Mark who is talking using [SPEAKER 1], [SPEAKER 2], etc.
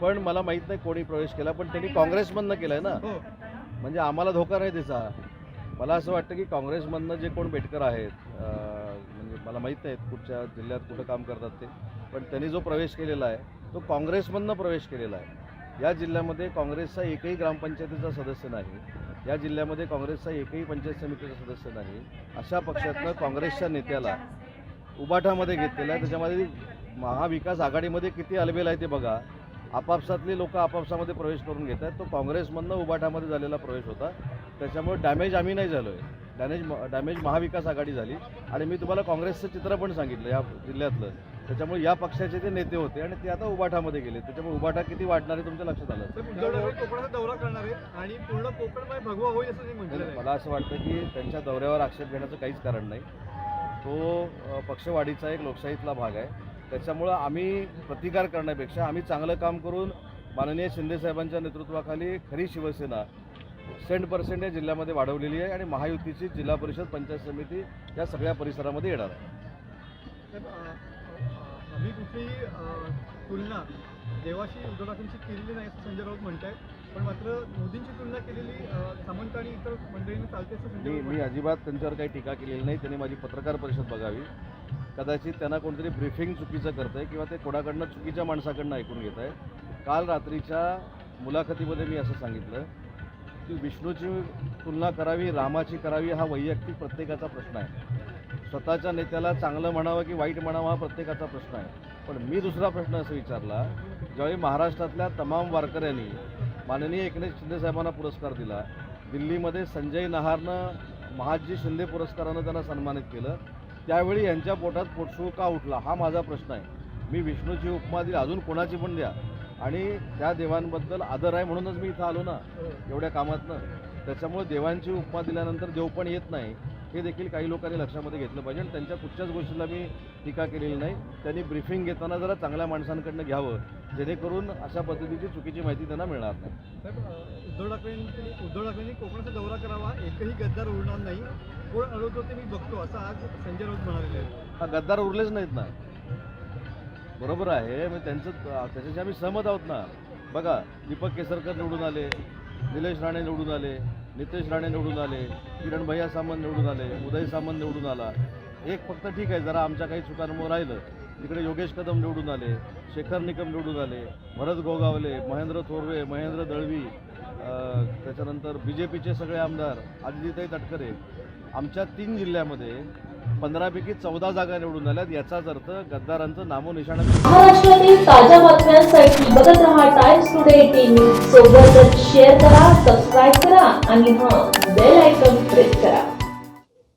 [SPEAKER 1] पण मला माहीत नाही कोणी प्रवेश केला पण त्यांनी काँग्रेसमधनं केलाय ना.
[SPEAKER 2] हो.
[SPEAKER 1] म्हणजे आम्हाला धोका नाही त्याचा मला असं वाटतं की काँग्रेसमधनं जे कोण बेटकर आहेत म्हणजे मला माहीत नाहीत कुठच्या जिल्ह्यात कुठं काम करतात ते पण त्यांनी जो प्रवेश केलेला आहे तो काँग्रेसमधनं प्रवेश केलेला आहे. या जिल्ह्यामध्ये काँग्रेसचा एकही ग्रामपंचायतीचा सदस्य नाही या जिल्ह्यामध्ये काँग्रेसचा एकही पंचायत समितीचा सदस्य नाही अशा पक्षातनं काँग्रेसच्या नेत्याला उबाठामध्ये घेतलेला आहे. त्याच्यामध्ये महाविकास आघाडीमध्ये किती अलबेल आहे ते बघा. आपापसातले लोक आपापसामध्ये प्रवेश करून घेत आहेत. तो काँग्रेसमधनं उबाठामध्ये झालेला प्रवेश होता. त्याच्यामुळे डॅमेज आम्ही नाही झालो आहे डॅमेज डॅमेज महाविकास आघाडी झाली. आणि मी तुम्हाला काँग्रेसचं चित्र पण सांगितलं या जिल्ह्यातलं. त्याच्यामुळे या पक्षाचे ते नेते होते आणि ते आता उबाठामध्ये गेले त्याच्यामुळे उबाठा किती वाढणार आहे तुमच्या लक्षात आलं?
[SPEAKER 2] कोकणाचा दौरा करणार आणि पूर्ण भगवा होईल असं
[SPEAKER 1] मला असं वाटतं की त्यांच्या दौऱ्यावर आक्षेप घेण्याचं काहीच कारण नाही. तो पक्षवाढीचा एक लोकशाहीतला भाग आहे. त्याच्यामुळं आम्ही प्रतिकार करण्यापेक्षा आम्ही चांगलं काम करून माननीय शिंदेसाहेबांच्या नेतृत्वाखाली खरी शिवसेना सेंट पर्सेंट या जिल्ह्यामध्ये वाढवलेली आहे आणि महायुतीची जिल्हा परिषद पंचायत समिती या सगळ्या परिसरामध्ये येणार आहे.
[SPEAKER 2] आम्ही कुठलीही अं, तुलना देवाशी उद्धव ठाकरेंची केलेली नाही असं संजय राऊत म्हणतायत पण मात्र मोदींची तुलना केलेली सामंत आणि इतर मंडळींनी चालते
[SPEAKER 1] मी. अजिबात त्यांच्यावर काही टीका केलेली नाही. त्यांनी माझी पत्रकार परिषद बघावी. कदाचित त्यांना कोणतरी ब्रीफिंग चुकीचं करतंय किंवा ते कोणाकडनं चुकीच्या माणसाकडनं ऐकून घेत आहे काल रात्रीच्या मुलाखतीमध्ये मी असं सांगितलं की विष्णूची तुलना करावी रामाची करावी हा वैयक्तिक प्रत्येकाचा प्रश्न आहे. स्वतःच्या नेत्याला चांगलं म्हणावं की वाईट म्हणावं हा प्रत्येकाचा प्रश्न आहे. पण मी दुसरा प्रश्न असं विचारला ज्यावेळी महाराष्ट्रातल्या तमाम वारकऱ्यांनी माननीय एकनाथ शिंदेसाहेबांना पुरस्कार दिला दिल्लीमध्ये संजय नहारनं महाजी शिंदे पुरस्कारानं त्यांना सन्मानित केलं त्यावेळी यांच्या पोटात पोटसूळ का उठला. हा माझा प्रश्न आहे. मी विष्णूची उपमा दिली. अजून कोणाची पण द्या. आणि त्या देवांबद्दल आदर आहे म्हणूनच मी इथं आलो ना. एवढ्या कामातनं. त्याच्यामुळे देवांची उपमा दिल्यानंतर देव पण येत नाही. हे देखील काही लोकांनी लक्षामध्ये घेतलं पाहिजे आणि त्यांच्या कुठच्याच गोष्टीला मी टीका केलेली नाही. त्यांनी ब्रीफिंग घेताना जरा चांगल्या माणसांकडनं घ्यावं जेणेकरून अशा पद्धतीची चुकीची माहिती त्यांना मिळणार नाही.
[SPEAKER 2] उद्धव ठाकरेंनी उद्धव ठाकरेंनी कोकणाचा दौरा करावा एकही गद्दार उरणार नाही. कोण अडवतो ते मी बघतो असं आज संजय राऊत म्हणालेले आहेत.
[SPEAKER 1] हा गद्दार उरलेच नाहीत ना. बरोबर आहे मग त्यांचं त्याच्याशी आम्ही सहमत आहोत ना. बघा दीपक केसरकर निवडून आले निलेश राणे निवडून आले. नितेश राणे निवडून आले किरण भैया सामंत निवडून आले उदय सामंत निवडून आला. एक फक्त ठीक आहे जरा आमच्या काही चुकांमुळे राहिलं. तिकडे योगेश कदम निवडून आले शेखर निकम निवडून आले भरत गोगावले महेंद्र थोरवे महेंद्र दळवी त्याच्यानंतर बी जे पीचे सगळे आमदार आदित्यताई तटकरे. आमच्या तीन जिल्ह्यामध्ये पंधरापैकी चौदा जागा निवडून आल्यात. याचाच अर्थ गद्दारांचं नामोनिशाण
[SPEAKER 3] महाराष्ट्रातील ताज्या बातम्यांसाठी बघत राहा टाइम्स टुडे टीव्ही सोबतच शेअर करा सबस्क्राईब करा आणि हा बेल